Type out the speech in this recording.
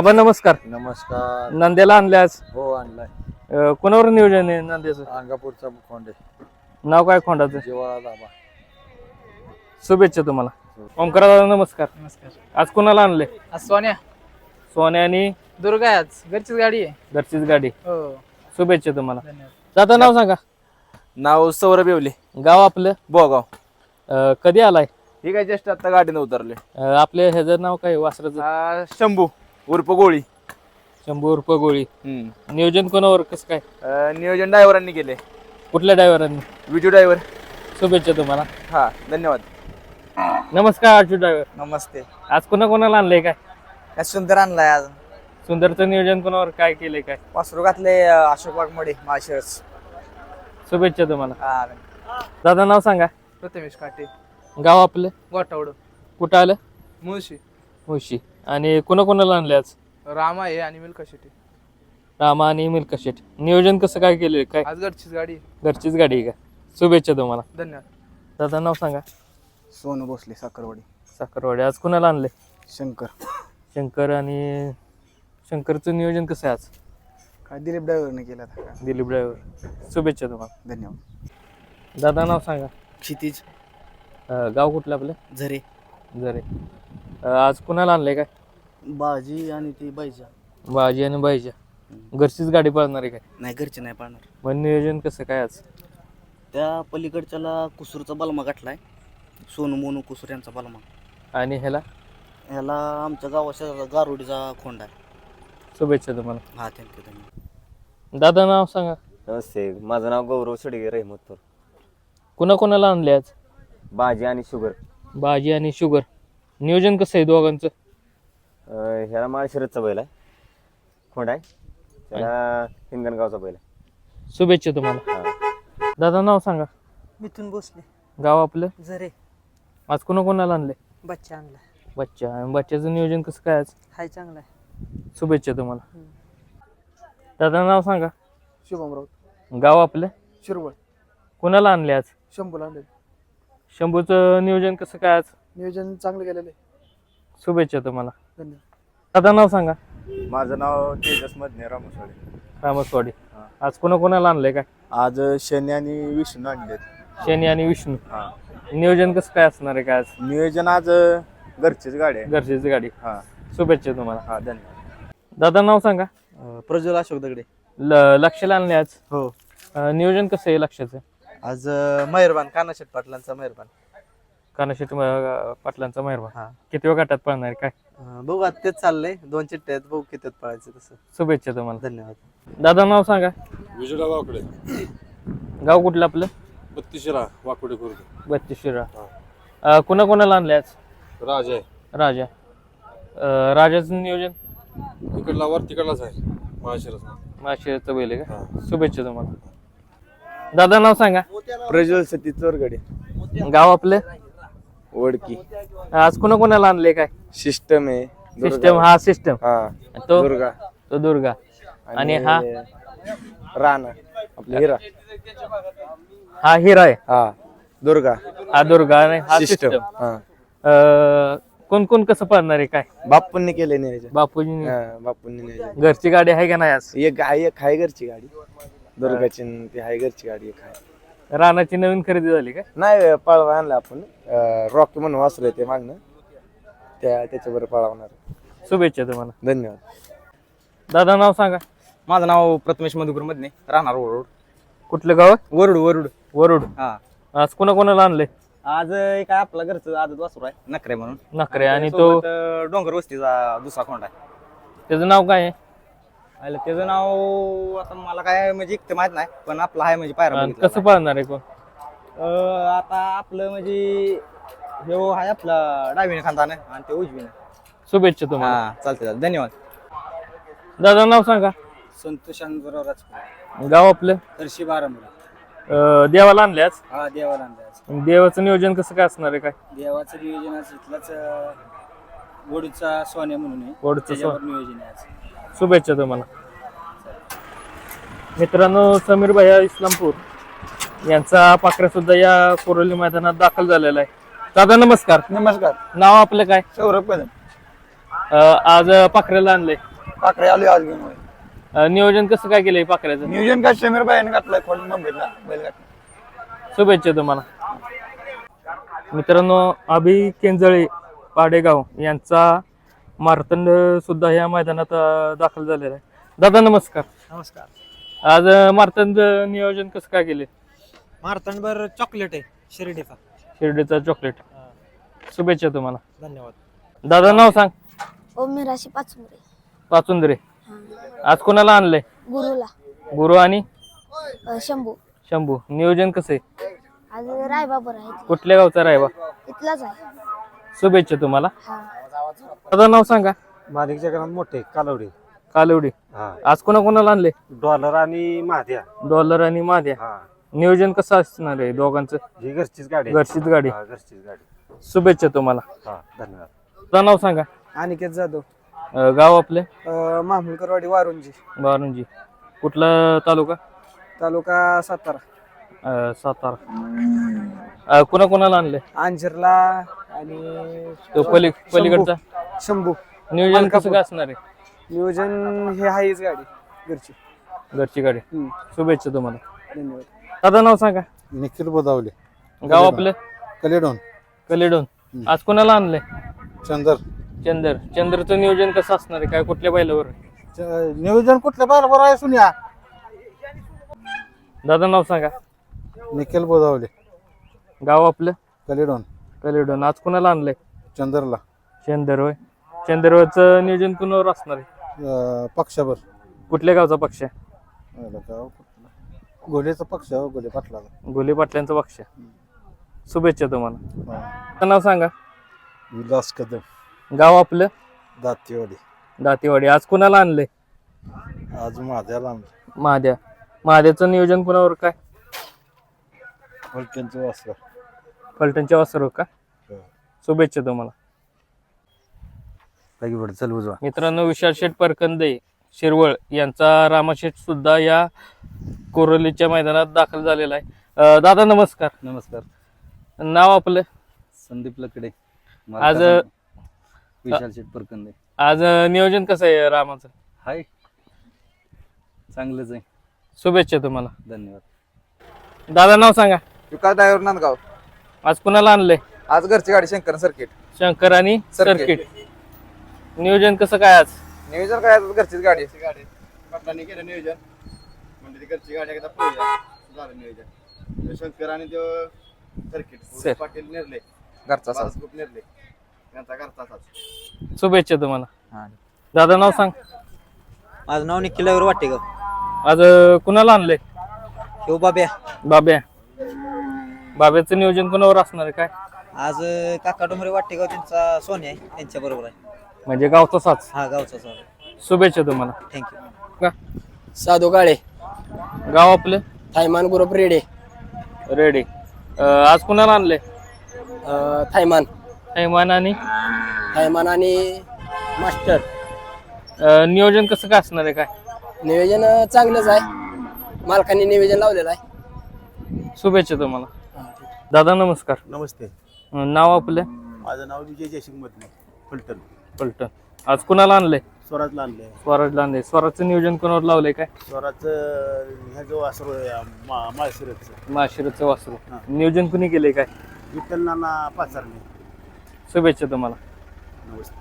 आबा नमस्कार. नमस्कार. नंद्याला आणल्यास हो आणलाय. अं, कोणावर नियोजन आहे नंद्याचं? अंगापूरचा खोंडे. नाव काय खोंडाचं? जिवाळा दाबा. शुभेच्छा तुम्हाला. ओंकार दादा नमस्कार. नमस्कार. आज कोणाला आणले आज सोन्या. सोन्या आणि दुर्गा आहे आज. घरचीच गाडी आहे. घरचीच गाडी. हो. शुभेच्छा तुम्हाला. धन्यवाद. दादा नाव सांगा. नाव सौरभ येवले. गाव आपलं? बोगाव. अं, कधी आलाय? हे काय जस्ट आता गाडीनं उतरले अं, आपल्या ह्याचं नाव काय? वासराचं? हा शंभू. उर्फ गोळी. शंभू रुपये गोळी. हम्म. नियोजन कोणावर कसं काय? अं, नियोजन ड्रायव्हरांनी केले कुठल्या ड्रायव्हरांनी? विजू ड्रायव्हर. शुभेच्छा तुम्हाला. हा धन्यवाद. नमस्कार अर्जुन ड्रायव्हर. नमस्ते. आज कोणा कोणाला आणलंय काय? काय सुंदर आणलाय आज. सुंदरचं नियोजन कोणावर काय केलंय काय? वासरू घातले अशोक वाघमडे माळशिरस. शुभेच्छा तुम्हाला. हा दादा नाव सांगा. प्रथमेश काटे. गाव आपलं? गोठावड. कुठं आलं? मुळशी. मुळशी. आणि कोणा कोणाला आणले आज? रामा आहे आणि मिल्का शेट्टी. रामा आणि मिल्का शेट नियोजन कसं काय केले काय? आज घरचीच गाडी आहे. घरचीच गाडी आहे का? शुभेच्छा तुम्हाला. धन्यवाद. दादा नाव सांगा. सोनू भोसले साखरवाडी. साखरवाडी. आज कोणाला आणले? शंकर. शंकर आणि शंकरचं नियोजन कसं आहे आज? काय दिलीप ड्रायव्हरने केला होता का दिलीप ड्रायव्हर. शुभेच्छा तुम्हाला. धन्यवाद. दादा नाव सांगा. क्षितिज. अं, गाव कुठलं आपलं? झरे. जरे अं, आज कुणाला आणलंय काय? बाजी आणि ती बाईजा. बाजी आणि बाईच्या घरचीच गाडी पळणार आहे काय? नाही घरचे नाही पाळणार. मग नियोजन कसं काय आज? त्या पलीकडच्याला कुसूरचा बलमा गाठलाय. सोनू मोनू कुसूर यांचा बलमा. आणि ह्याला? ह्याला आमच्या गावाच्या गारोडीचा खोंड आहे. शुभेच्छा तुम्हाला. हा थँक्यू धन्यवाद दादा नाव सांगा. नमस्ते माझं नाव गौरव सडगे रहिमतपूर. कुणा कोणाला आणले आज? भाजी आणि शुगर. बाजी आणि शुगर. नियोजन कसं आहे दोघांचं? अं, ह्याला माळशिरसचा बैल आहे. खोंड आहे? त्याला हिंगणगावचा बैल आहे. शुभेच्छा तुम्हाला. हा. दादा नाव सांगा. मिथून भोसले. गाव आपलं? झरे. आज कोणा कोणाला आणले बच्चा आणला बच्चा. आणि बच्च्याचं नियोजन कसं काय आज? हाय चांगला आहे शुभेच्छा तुम्हाला. दादा नाव सांगा. शुभम राऊत. गाव आपलं? शिरवळ. कोणाला आणले आज? शंभूला आणले शंभूचं नियोजन कसं काय आज? नियोजन चांगलं केलेलं आहे. शुभेच्छा तुम्हाला. धन्यवाद. दादा नाव सांगा. माझं नाव तेजस मधने रामसवाडे. रामसवाडी. आज कोणा कोणाला आणलंय काय? आज शनी आणि विष्णू आणलेत. शनी आणि विष्णू. हा. नियोजन कसं काय असणार आहे काय आज? नियोजन आज घरचीच गाडी आहे. घरचीच गाडी. हा. शुभेच्छा तुम्हाला. हा धन्यवाद. दादा नाव सांगा. प्रज्वल अशोक दगडे. ल लक्षला आणले आज? हो. अं, नियोजन कसं आहे लक्षाचं? आज मेहरबान कानाशेट पाटलांचा मेहरबान. कानाशेट अं, पाटलांचा हा. किती वेळ गटात पळणार आहे काय बघू आता तेच चाललंय. दोन चिठ्ठ्या आहेत बघू किती पळायचं तसं. शुभेच्छा तुम्हाला. धन्यवाद. दादा नाव सांगा. विजयला वाकडे. गाव कुठलं आपलं? बत्तीसरा वाकडे खुर्द. बत्तीस शिरा कुणा कोणाला आणले आज? राज आहे. राजा. अं, राजाचं नियोजन? इकडला वर तिकडलाच आहे. महाशिरस. माशिरचं बैल आहे का? शुभेच्छा तुम्हाला. दादा नाव सांगा. प्रज्वल सती चोरगडे गाव आपलं? वडकी आज कुणा कोणाला आणले काय? सिस्टम आहे दुर्गा. सिस्टम हा सिस्टम. हा तो? दुर्गा. तो दुर्गा. आणि हा? राणा आपला हिरा. हा हिरा आहे. हा दुर्गा. हा दुर्गा आणि हा सिस्टम सिस्टम. हा. कोण कोण कसं पळणार आहे काय? बापूंनी केले नियोजन. बापूजी हा बापूंनी घरची गाडी आहे का नाही आज? एक आहे एक आहे घरची गाडी. दुर्गाची न ती आहे घरची गाडी एक आहे. रानाची नवीन खरेदी झाली का? नाही पळवा आणला आपण. रॉकी म्हणून वासरू ते मागणं. त्या त्याच्याबरोबर पळवणार शुभेच्छा तुम्हाला. धन्यवाद. दादा नाव सांगा. माझं नाव प्रथमेश मधुकर मधने राहणार वरुड कुठलं गाव आहे? वरुड वरुड. वरुड. हा. आज कुणा कोणाला आणले आज काय आपलं घरचं आदत वासरू आहे नखरे म्हणून. नखरे आणि तो सोबत, अं, डोंगर वस्तीचा दुसरा खोंड आहे. त्याचं नाव काय आहे? त्याचं नाव आता मला काय म्हणजे इतकं माहीत नाही पण आपलं आहे म्हणजे पायरा आणि कसं पळणार आहे कोण. अं, आता आपलं म्हणजे हे आहे आपला डावीने खांदाने आणि ते उजवीने. शुभेच्छा तुम्हाला. हा चालते चालते धन्यवाद. दादा नाव सांगा. संतोष राजपूत गाव आपलं? हर्षी बारामुला. अं, देवाला आणले आज? हा देवाला अंदाज देवाचं नियोजन कसं काय असणार आहे काय? देवाचं नियोजन आज इथलाच अं, वडूचा सोन्या म्हणून आहे. वडूचा त्याच्यावर नियोजन आहे आज. शुभेच्छा तुम्हाला. मित्रांनो समीर भैया इस्लामपूर. यांचा पाखऱ्या सुद्धा या कोरोली मैदानात दाखल झालेला आहे. दादा नमस्कार. नमस्कार. नाव आपलं काय? सौरभ कदम. अं, आज पाखऱ्याला आणलंय. पाकरे आलोय आज घेऊन. होय. अं, नियोजन कसं काय केलंय पाखऱ्याचं? नियोजन काय समीर बाईने घातलंय खोल मुंबईला बैल घातला. शुभेच्छा तुम्हाला. मित्रांनो अभि केंजळे पाडेगाव यांचा मारतंड सुद्धा या मैदानात अं, दाखल झालेला आहे. दादा नमस्कार. नमस्कार. आज अं, मारतंड नियोजन कसं काय केले मारतंडभर चॉकलेट आहे शिर्डीचा. शिर्डीचा चॉकलेट शुभेच्छा तुम्हाला. धन्यवाद. दादा नाव सांग. ओम मिराशी पाचमुरे पाचुंदरे. आज कोणाला आणलंय? गुरुला. गुरु आणि? अ, शंभू. शंभू. नियोजन कसं आहे? आज रायबाबर आहे. कुठल्या गावचा रायबा? इथलाच आहे. शुभेच्छा तुम्हाला. हा. दादा नाव सांगा. मालिकच्या घरात मोठे कालवडे. कालवडी. हा. आज कोणा कोणाला आणले? डॉलर आणि महाद्या. डॉलर आणि माद्या हा. नियोजन कसं असणार आहे दोघांचं? ही घरचीच गाडी घरचीच गाडी. हा घरचीच गाडी. शुभेच्छा तुम्हाला. हा धन्यवाद. दादा नाव सांगा. अनिकेत जाधव. अं, गाव आपले? माहुलकरवाडी वारुंजी. बारुंजी कुठला तालुका? तालुका सातारा. अं, सातारा. अं, कोणा कोणाला आणले अंजिरला आणि तो पली पलीकडचा? शंभू. नियोजन कसं काय असणार आहे? नियोजन हे आहेच गाडी घरची. घरची गाडी. हम्म. शुभेच्छा तुम्हाला. धन्यवाद. दादा नाव सांगा. निखिल बोदावले. गाव आपलं? कलेडॉन. कलेडोन. आज कोणाला आणलंय? चंदर. चंदर. चंद्रचं नियोजन कसं असणार आहे? काय कुठल्या बैलावर? नियोजन कुठल्या बरोबर आहे सुन्या? दादा नाव सांगा. निखिल बोदावले. गाव आपलं? कलेडॉन. कलेडोन. आज कोणाला आणलंय? चंदरला. चंदर होय. चंदरवरचं नियोजन कुणावर असणार आहे? पक्षावर कुठल्या गावचा पक्ष आहे? गाव कुठला? गोलेचा पक्ष हो गोले पाटलाचा. गोले पाटल्यांचा पक्ष आहे. शुभेच्छा तुम्हाला. आता नाव सांगा. विलास कदम. गाव आपलं? दातीवाडी. दातेवाडी. आज कोणाला आणलंय? आज माझ्याला महाद्या महाद्याचं नियोजन कुणावर काय? फलक्यांचं वासर. फलटणच्या वासर का? हो. शुभेच्छा तुम्हाला. चल उजवा. मित्रांनो विशाल शेठ परकंदे शिरवळ यांचा रामाशेठ सुद्धा या कोरोलीच्या मैदानात दाखल झालेला आहे. अं, दादा नमस्कार. नमस्कार. नाव आपलं? संदीप लकडे. आज विशाल शेट परकंदे. आज अं, नियोजन कसं आहे रामाचं? हाय. चांगलंच आहे. शुभेच्छा तुम्हाला. धन्यवाद. दादा नाव सांगा. विकास ड्रायव्हर नांदगाव. आज कुणाला आणलंय? आज घरची गाडी शंकर सर्किट. शंकर आणि सर्किट. सर्किट. नियोजन कसं काय आज? नियोजन काय आज घरचीच गाडी. गाडी. पाटलांनी केलं नियोजन. म्हणजे ती घरची गाडी एकदा झालं नियोजन. तो शंकर आणि तो सर. सर्किट पाटील निर्ले. घरचा साज. खूप निर्ले. त्यांचा घरचा साच शुभेच्छा तुम्हाला. दादा नाव सांग. माझं नाव निखिलावर वाटेगाव आज अं, कुणाला आणलंय? शिव बाब्या. बाब्या. बाब्याचं नियोजन कुणावर असणार आहे? काय? आज काका डोंगरे वाटेगाव त्यांचा सोन्या आहे त्यांच्या बरोबर आहे. म्हणजे गावचा साच हा गावचा सोन्या शुभेच्छा तुम्हाला. थँक्यू साधू काळे. गाव आपलं? थायमान ग्रुप रेडे. रेडी. आज कुणाला आणलंय? अं, थायमान. हैमान आणि? थायमान आणि मास्टर. अं, नियोजन कसं काय असणार आहे काय? नियोजन अं, चांगलंच आहे. मालकांनी नियोजन लावलेलं आहे. शुभेच्छा तुम्हाला. दादा नमस्कार. नमस्ते. अं, नाव आपलं? माझं नाव विजय जयसिंग मधले फलटण. पलटण आज कुणाला आणलंय? स्वराजला आणले स्वराजला आणलंय. स्वराजचं नियोजन कोणावर लावलंय काय? स्वराचं ह्या जो वासर माळशिरचं माशिरचं वासरू. नियोजन कुणी केलंय काय? विठ्ठल नाना पाचारणे. शुभेच्छा तुम्हाला. नमस्ते.